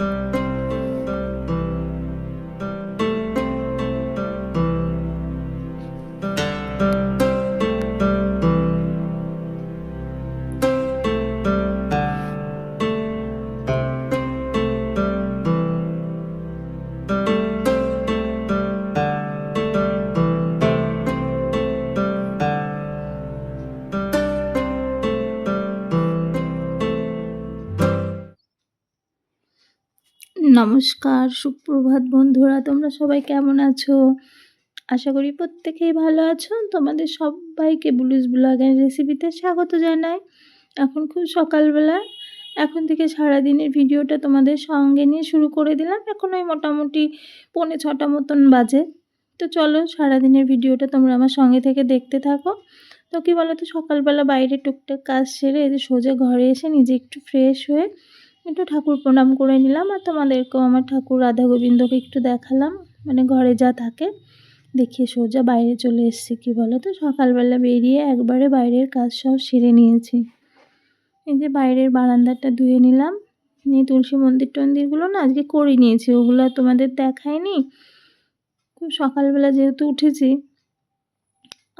you নমস্কার, সুপ্রভাত বন্ধুরা, তোমরা সবাই কেমন আছো? আশা করি প্রত্যেকেই ভালো আছো। তোমাদের সবাইকে ব্লুজ ব্লগের রেসিপিতে স্বাগত জানাই। এখন খুব সকালবেলা। এখন থেকে সারাদিনের ভিডিওটা তোমাদের সঙ্গে নিয়ে শুরু করে দিলাম। এখন ওই মোটামুটি পৌনে ছটা মতন বাজে। তো চলো সারাদিনের ভিডিওটা তোমরা আমার সঙ্গে থেকে দেখতে থাকো। তো কী বলো তো সকালবেলা বাইরে টুকটাক কাজ সেরে এই সোজা ঘরে এসে নিজে একটু ফ্রেশ হয়ে একটু ঠাকুর প্রণাম করে নিলাম আর তোমাদেরকেও আমার ঠাকুর রাধা গোবিন্দকে একটু দেখালাম। মানে ঘরে যা থাকে, দেখিয়ে সোজা বাইরে চলে এসেছি, কী বলো তো? সকালবেলা বেরিয়ে একবারে বাইরের কাজ সব সেরে নিয়েছি। এই যে বাইরের বারান্দাটা ধুয়ে নিলাম। নিয়ে তুলসী মন্দির টন্দিরগুলো না আজকে করে নিয়েছি, ওগুলো তোমাদের দেখায়নি খুব সকালবেলা যেহেতু উঠেছি,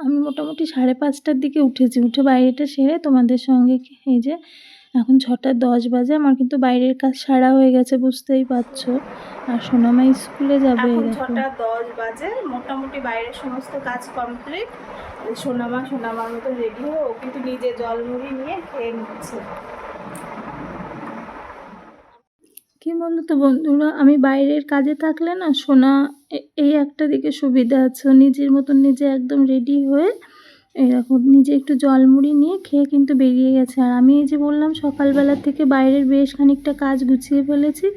আমি মোটামুটি সাড়ে পাঁচটার দিকে উঠেছি। উঠে বাইরেটা সেরে তোমাদের সঙ্গে এই যে এখন ছটা দশ বাজে আমার কিন্তু বাইরের কাজ সারা হয়ে গেছে বুঝতেই পারছ। আর সোনামা স্কুলে যাবে এখন ছটা দশ বাজে মোটামুটি বাইরের সমস্ত কাজ কমপ্লিট সোনামা সোনামার মতো রেডি হয়ে ও কিন্তু নিজে জল মুড়ি নিয়ে খেয়ে নিচ্ছে। কি বলো তো বন্ধুরা আমি বাইরের কাজে থাকলে না সোনা এই একটা দিকে সুবিধা আছে। নিজের মতন নিজে একদম রেডি হয়ে এরকম নিজে একটু জল মুড়ি নিয়ে খেয়ে কিন্তু বেরিয়ে গেছে। আর আমি এই যে বললাম, সকালবেলা থেকে বাইরের বেশ খানিকটা কাজ গুছিয়ে ফেলেছি।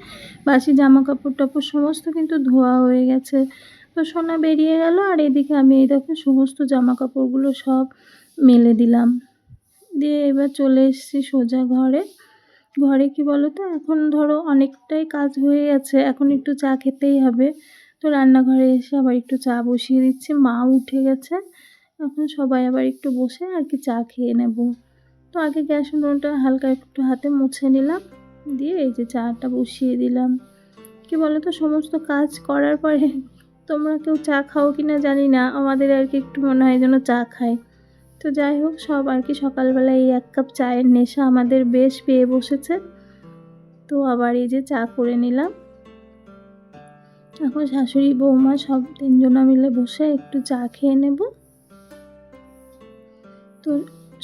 বাসি জামা কাপড় টাপড় সমস্ত কিন্তু ধোয়া হয়ে গেছে। তো সোনা বেরিয়ে গেল আর এদিকে আমি এই দেখো সমস্ত জামা কাপড়গুলো সব মেলে দিলাম। দিয়ে এবার চলে এসেছি সোজা ঘরে। ঘরে কি বলো তো এখন ধরো অনেকটাই কাজ হয়ে গেছে, এখন একটু চা খেতেই হবে। তো রান্নাঘরে এসে আবার একটু চা বসিয়ে দিচ্ছি, মা উঠে গেছে। এখন সবাই আবার একটু বসে আর কি চা খেয়ে নেব। তো আগে গ্যাস উনুনটা হালকা একটু হাতে মুছে নিলাম। দিয়ে এই যে চাটা বসিয়ে দিলাম। কি বলো তো সমস্ত কাজ করার পরে তোমরা কেউ চা খাও কি না জানি না, আমাদের আর কি একটু মনে হয় যেন চা খায়। তো যাই হোক, সব আর কি সকালবেলা এই এক কাপ চায়ের নেশা আমাদের বেশ পেয়ে বসেছে। তো আবার এই যে চা করে নিলাম। এখন শাশুড়ি, বৌমা সব তিনজনা মিলে বসে একটু চা খেয়ে নেব। তো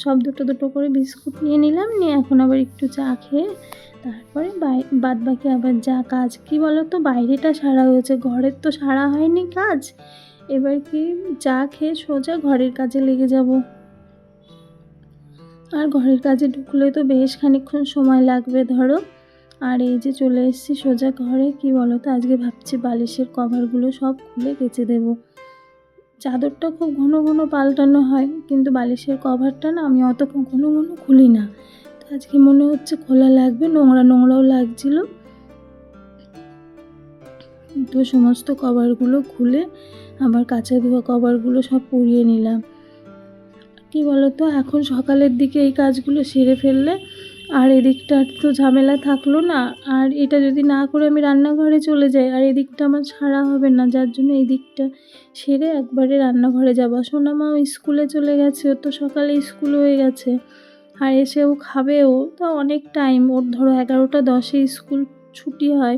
সব দুটো দুটো করে বিস্কুট নিয়ে নিলাম, নিয়ে এখন আবার একটু চা খেয়ে তারপরে বাদ বাকি আবার যা কাজ, কি বলো তো বাইরেটা সারা হয়েছে, ঘরের তো সারা হয়নি কাজ। এবার কি চা খেয়ে সোজা ঘরের কাজে লেগে যাব। আর ঘরের কাজে ঢুকলে তো বেশ খানিকক্ষণ সময় লাগবে, ধরো। আর এই যে চলে এসেছি সোজা ঘরে, কি বলো তো আজকে ভাবছি বালিশের কভারগুলো সব খুলে কেচে দেব। চাদরটা খুব ঘন ঘন পাল্টানো হয়, কিন্তু বালিশের কভারটা না আমি অত ঘন ঘন খুলি না। তো আজকে মনে হচ্ছে খোলা লাগবে, নোংরা নোংরাও লাগছিল। তো সমস্ত কভারগুলো খুলে আবার কাঁচা ধোয়া কভারগুলো সব পরিয়ে নিলাম। কি বলতো, এখন সকালের দিকে এই কাজগুলো সেরে ফেললে আর এদিকটা তো ঝামেলা থাকল না। আর এটা যদি না করে আমি রান্নাঘরে চলে যাই, আর এদিকটা আমার ছাড়া হবে না, যার জন্য এই দিকটা সেরে একবারে রান্নাঘরে যাব। সোনামাও স্কুলে চলে গেছে ও তো সকালে স্কুল হয়ে গেছে। আর এসে ও খাবেও তো অনেক টাইম ওর ধরো এগারোটা দশে স্কুল ছুটি হয়।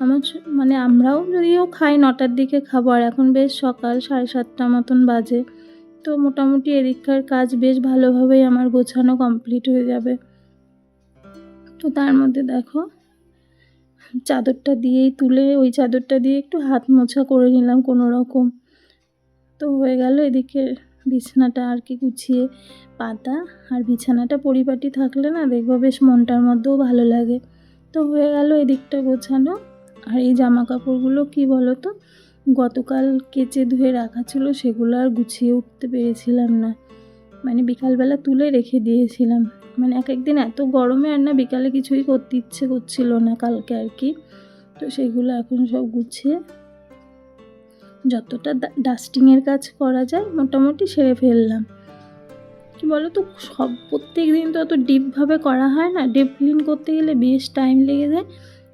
আমার মানে আমরাও যদিও খাই, নটার দিকে খাব, আর এখন বেশ সকাল, সাড়ে সাতটা মতন বাজে। তো মোটামুটি এদিককার কাজ বেশ ভালোভাবেই আমার গোছানো কমপ্লিট হয়ে যাবে। তো তার মধ্যে দেখো, চাদরটা দিয়েই তুলে ওই চাদরটা দিয়ে একটু হাত মোছা করে নিলাম কোনো রকম। তো হয়ে গেল এদিকে বিছানাটা আর কি গুছিয়ে পাতা আর বিছানাটা পরিপাটি থাকলে না দেখব বেশ মনটার মধ্যেও ভালো লাগে। তো হয়ে গেল এদিকটা গোছানো। আর এই জামা কাপড়গুলো কী বলো তো গতকাল কেচে ধুয়ে রাখা ছিল সেগুলো আর গুছিয়ে উঠতে পেরেছিলাম না। মানে বিকালবেলা তুলে রেখে দিয়েছিলাম। মানে এক একদিন এত গরমে আর না বিকালে কিছুই করতে ইচ্ছে করছিল না কালকে আর কি। তো সেগুলো এখন সব গুছিয়ে যতটা ডাস্টিংয়ের কাজ করা যায় মোটামুটি সেরে ফেললাম। কি বলো তো সব প্রত্যেক দিন তো অত ডিপভাবে করা হয় না। ডিপ ক্লিন করতে গেলে বেশ টাইম লেগে যায়।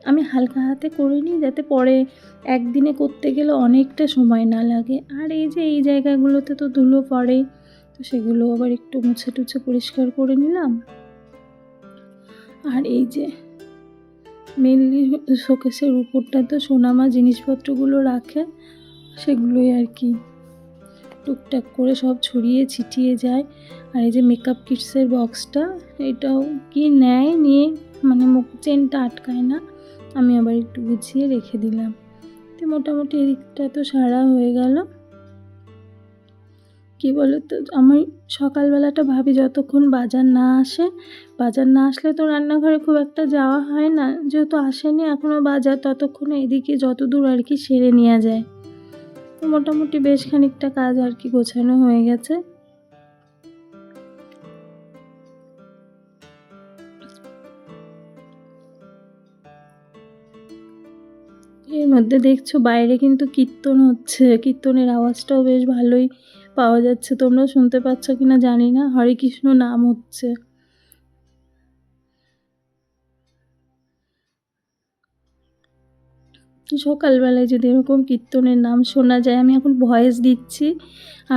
আমি হালকা হাতে করে নিই যাতে পরে একদিনে করতে গেলে অনেকটা সময় না লাগে। আর এই যে এই জায়গাগুলোতে তো ধুলো পড়ে তো সেগুলো আবার একটু মুছে টুছে পরিষ্কার করে নিলাম। আর এই যে মেনলি শোকেসের উপরটা তো সোনামা জিনিসপত্রগুলো রাখে, সেগুলোই আর কি। টুকটাক করে সব ছড়িয়ে ছিটিয়ে যায়। আর এই যে মেকআপ কিটসের বক্সটা এটাও কি নেয় নিয়ে মানে মুখ চেনটা আটকায় না, আমি আবার একটু গুছিয়ে রেখে দিলাম। তো মোটামুটি এদিকটা তো সারা হয়ে গেল। কি বলো তো আমি সকালবেলাটা ভাবি যতক্ষণ বাজার না আসে, বাজার না আসলে তো রান্নাঘরে খুব একটা যাওয়া হয় না, যেহেতু আসেনি এখনও বাজার, ততক্ষণ এদিকে যত দূর আর কি সেরে নেওয়া যায়। তো মোটামুটি বেশ খানিকটা কাজ আর কি গোছানো হয়ে গেছে। এর মধ্যে দেখছ বাইরে কিন্তু কীর্তন হচ্ছে, কীর্তনের আওয়াজটাও বেশ ভালোই পাওয়া যাচ্ছে তোমরা শুনতে পাচ্ছ কিনা জানি না। হরে কৃষ্ণ, নাম হচ্ছে। সকালবেলায় যদি এরকম কীর্তনের নাম শোনা যায়, আমি এখন ভয়েস দিচ্ছি।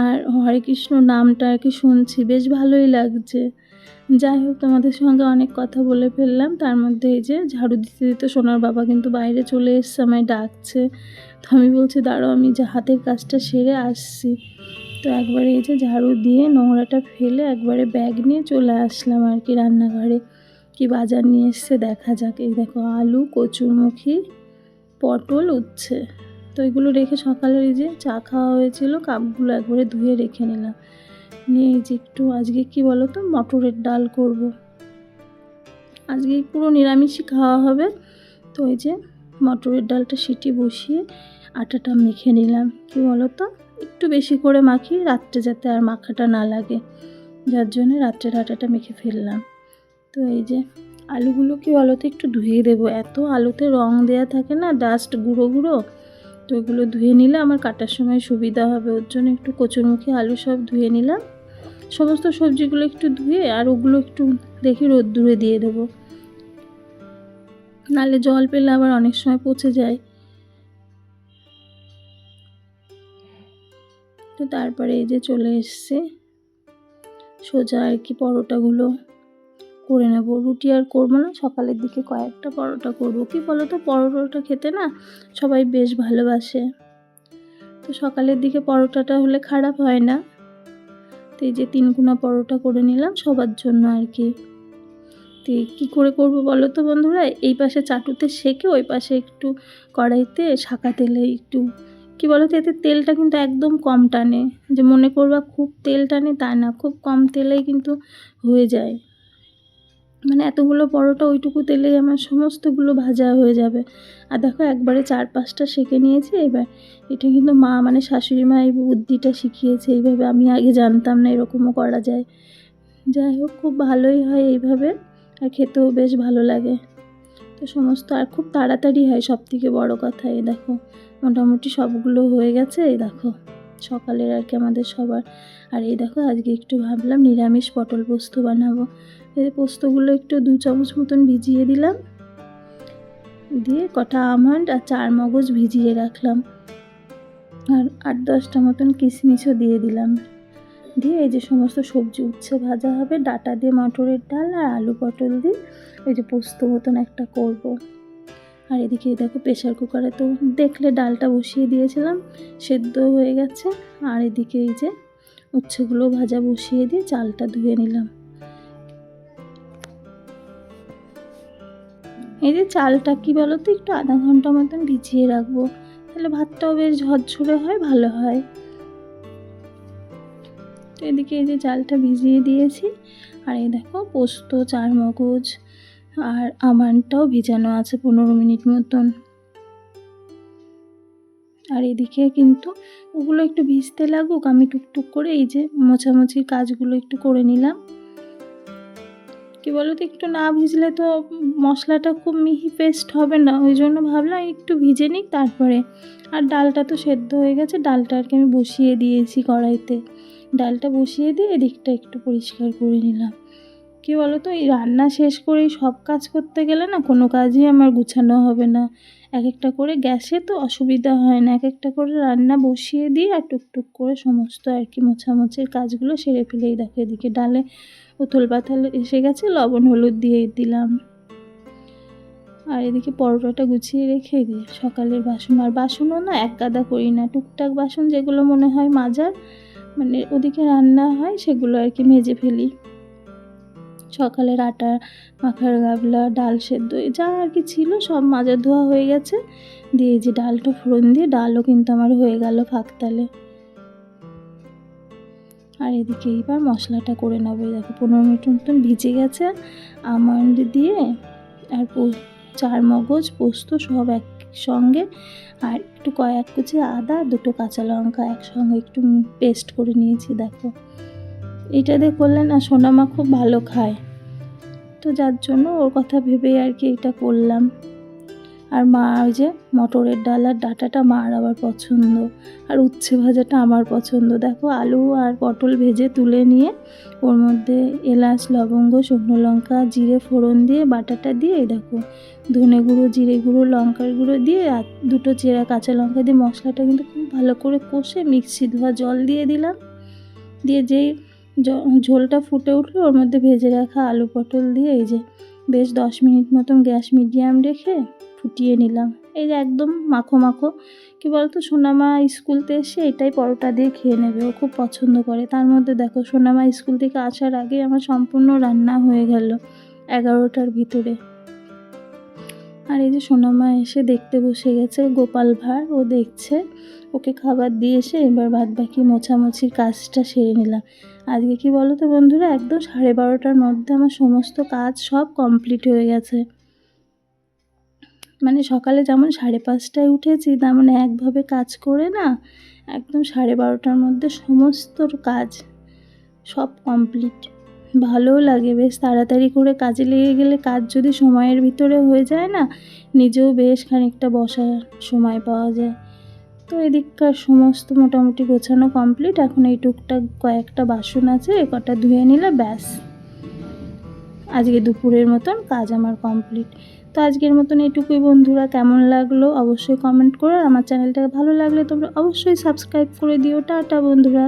আর হরে কৃষ্ণ, নামটা আর কি শুনছি, বেশ ভালোই লাগছে। যাই হোক, তোমাদের সঙ্গে অনেক কথা বলে ফেললাম। তার মধ্যে এই যে ঝাড়ু দিতে দিতে সোনার বাবা কিন্তু বাইরে চলে এসছে, আমায় ডাকছে। তো আমি বলছি, দাঁড়াও, আমি যে হাতের কাজটা সেরে আসছি। তো একবারে এই যে ঝাড়ু দিয়ে নোংরাটা ফেলে একবারে ব্যাগ নিয়ে চলে আসলাম আর কি রান্নাঘরে। কি বাজার নিয়ে এসছে দেখা যাক। এই দেখো আলু, কচুরমুখী, পটল উচ্ছে। তো এগুলো রেখে সকালে এই যে চা খাওয়া হয়েছিল, কাপগুলো একবারে ধুয়ে রেখে নিলাম। নিয়ে এই যে একটু আজকে কি বলো তো মটরের ডাল করব। আজকে পুরো নিরামিষই খাওয়া হবে। তো এই যে মটরের ডালটা সিটি বসিয়ে আটাটা মেখে নিলাম। কি বলো তো একটু বেশি করে মাখি, রাত্রে যাতে আর মাখাটা না লাগে। যার জন্য রাত্রের আটাটা মেখে ফেললাম। তো এই যে আলুগুলো কি বলো তো একটু ধুয়ে দেবো। এত আলুতে রং দেয়া থাকে না ডাস্ট গুঁড়ো গুঁড়ো, তো ওগুলো ধুয়ে নিলে আমার কাটার সময় সুবিধা হবে। ওর জন্য একটু কচুরমুখী আলু সব ধুয়ে নিলাম। সমস্ত সবজিগুলো একটু ধুয়ে আর ওগুলো একটু দেখি রোদ্দুরে দিয়ে দেবো। নালে জল পেলে আবার অনেক সময় পচে যায়। তো তারপরে এই যে চলে এসছে। সোজা আর কি পরোটাগুলো করে নেব। রুটি আর করব না, সকালের দিকে কয়েকটা পরোটা করব। কি বলো তো পরোটাটা খেতে না সবাই বেশ ভালোবাসে। তো সকালের দিকে পরোটাটা হলে খারাপ হয় না। তো এই যে তিনগুনা পরোটা করে নিলাম সবার জন্য আর কি। তো কী করে করব বলো তো বন্ধুরা? এই পাশে চাটুতে সেকে, ওই পাশে একটু কড়াইতে শাকা তেলে একটু কি বলো তো এতে তেলটা কিন্তু একদম কম টানে। যে মনে করবা খুব তেল টানে, তা না। খুব কম তেলেই কিন্তু হয়ে যায়। মানে এতগুলো পরোটা ওইটুকু তেলেই আমার সমস্তগুলো ভাজা হয়ে যাবে। আর দেখো, একবারে চার পাঁচটা সেঁকে নিয়েছি, এবার এটা কিন্তু মা মানে শাশুড়ি মা এই বুদ্ধিটা শিখিয়েছে। এইভাবে আমি আগে জানতাম না এরকমও করা যায়। যাই হোক, খুব ভালোই হয় এইভাবে, আর খেতেও বেশ ভালো লাগে। তো সমস্ত, আর খুব তাড়াতাড়ি হয় সব থেকে বড়ো কথা এই দেখো। মোটামুটি সবগুলো হয়ে গেছে, এই দেখো। সকালের আর কি আমাদের সবার। আর এই দেখো, আজকে একটু ভাবলাম নিরামিষ পটল পোস্ত বানাবো। এই পোস্তগুলো একটু দু চামচ মতন ভিজিয়ে দিলাম। দিয়ে কটা আমন্ড আর চার মগজ ভিজিয়ে রাখলাম। আর আট দশটা মতন কিশমিশও দিয়ে দিলাম। দিয়ে এই যে সমস্ত সবজি উচ্ছে ভাজা হবে, ডাটা দিয়ে মটরের ডাল আর আলু পটল দিয়ে এই যে পোস্ত মতন একটা করব। আর এদিকে দেখো প্রেশার কুকারে তো দেখলে ডালটা বসিয়ে দিয়েছিলাম, সেদ্ধ হয়ে গেছে। আর এদিকে এই যে উচ্ছেগুলো ভাজা বসিয়ে দিয়ে চালটা ধুয়ে নিলাম। এই যে চালটা কি বলো তো একটু আধা ঘণ্টা মতন ভিজিয়ে রাখব, তাহলে ভাতটাও বেশ ঝরঝরে হয়, ভালো হয়। তো এদিকে এই যে চালটা ভিজিয়ে দিয়েছি, আর এই দেখো পোস্ত চার মগজ আর আমানটাও ভিজানো আছে পনেরো মিনিট মতন। আর এদিকে কিন্তু ওগুলো একটু ভিজতে লাগুক, আমি টুকটুক করে এই যে মোছামুছির কাজগুলো একটু করে নিলাম। কি বলো তো একটু না ভিজলে তো মশলাটা খুব মিহি পেস্ট হবে না, ওই জন্য ভাবলাম একটু ভিজে নিক তারপরে। আর ডালটা তো সেদ্ধ হয়ে গেছে, ডালটা আর কি আমি বসিয়ে দিয়েছি কড়াইতে। ডালটা বসিয়ে দিয়ে এদিকটা একটু পরিষ্কার করে নিলাম। কি বলো তো এই রান্না শেষ করেই সব কাজ করতে গেলে না কোনো কাজই আমার গুছানো হবে না। এক একটা করে গ্যাসে তো অসুবিধা হয় না এক একটা করে রান্না বসিয়ে দিই আর টুকটুক করে সমস্ত আর কি মোছামুছির কাজগুলো সেরে ফেলেই দেখো এদিকে ডালে উথল পাথাল এসে গেছে, লবণ, হলুদ দিয়ে দিলাম। আর এদিকে পরোটাটা গুছিয়ে রেখে দিই সকালের বাসন, আর বাসনও না এক গাদা করি না, টুকটাক বাসন যেগুলো মনে হয় মাজার মানে ওদিকে রান্না হয় সেগুলো আর কি মেজে ফেলি। সকালের আটা, মাখার গাবলা, ডাল সেদ্ধ যা আর কি ছিল সব মাজা ধোয়া হয়ে গেছে। দিয়ে যে ডালটা ফোড়ন দিয়ে ডালও কিন্তু আমার হয়ে গেল ফাঁকতালে। আর এদিকে এইবার মশলাটা করে নেব। দেখো, পনেরো মিনিট মতন ভিজে গেছে। আমন্ড দিয়ে আর চার মগজ, পোস্ত সব একসঙ্গে আর একটু কয়েক কুচি আদা, দুটো কাঁচা লঙ্কা একসঙ্গে একটু পেস্ট করে নিয়েছি, দেখো। এটা দিয়ে করলে না সোনামা খুব ভালো খায়। তো যার জন্য ওর কথা ভেবেই আর কি এটা করলাম। আর মা ওই যে মটরের ডাল আর ডাটাটা মার আবার পছন্দ। আর উচ্ছে ভাজাটা আমার পছন্দ। দেখো আলু আর পটল ভেজে তুলে নিয়ে ওর মধ্যে এলাচ, লবঙ্গ, শুকনো লঙ্কা, জিরে ফোড়ন দিয়ে বাটাটা দিয়ে দেখো ধনে গুঁড়ো, জিরে গুঁড়ো, লঙ্কার গুঁড়ো দিয়ে আর দুটো চেরা কাঁচা লঙ্কা দিয়ে মশলাটা কিন্তু খুব ভালো করে কষে মিক্সি ধোয়া জল দিয়ে দিলাম। দিয়ে যেই ঝোলটা ফুটে উঠল, ওর মধ্যে ভেজে রাখা আলু পটল দিয়ে এই যে বেশ দশ মিনিট মতন গ্যাস মিডিয়াম রেখে ফুটিয়ে নিলাম। এই যে একদম মাখো মাখো, কি বলতো, সোনামা স্কুলতে এসে এটাই পরোটা দিয়ে খেয়ে নেবে, ও খুব পছন্দ করে। তার মধ্যে দেখো, সোনামা স্কুল থেকে আসার আগে আমার সম্পূর্ণ রান্না হয়ে গেল এগারোটার ভিতরে। আর এই যে সোনামা এসে দেখতে বসে গেছে, গোপাল ভাঁড়, ও দেখছে। ওকে খাবার দিয়ে এসে এবার বাদ বাকি মোছামুছির কাজটা সেরে নিলাম। আজকে কি বলো তো বন্ধুরা, একদম সাড়ে বারোটার মধ্যে আমার সমস্ত কাজ সব কমপ্লিট হয়ে গেছে। মানে সকালে যেমন সাড়ে পাঁচটায় উঠেছি, তেমন একভাবে কাজ করে না, একদম সাড়ে বারোটার মধ্যে সমস্ত কাজ সব কমপ্লিট। ভালোও লাগে, বেশ তাড়াতাড়ি করে কাজে লেগে গেলে কাজ যদি সময়ের ভিতরে হয়ে যায় না, নিজেও বেশ খানিকটা বসার সময় পাওয়া যায়। তো এদিককার সমস্ত মোটামুটি গোছানো কমপ্লিট এখন এই টুকটাক কয়েকটা বাসন আছে, এ কটা ধুয়ে নিলে ব্যাস। আজকে দুপুরের মতন কাজ আমার কমপ্লিট তো আজকের মতন এইটুকুই বন্ধুরা, কেমন লাগল অবশ্যই কমেন্ট করো, আর আমার চ্যানেলটাকে ভালো লাগলে তোমরা অবশ্যই সাবস্ক্রাইব করে দিও। টাটা বন্ধুরা।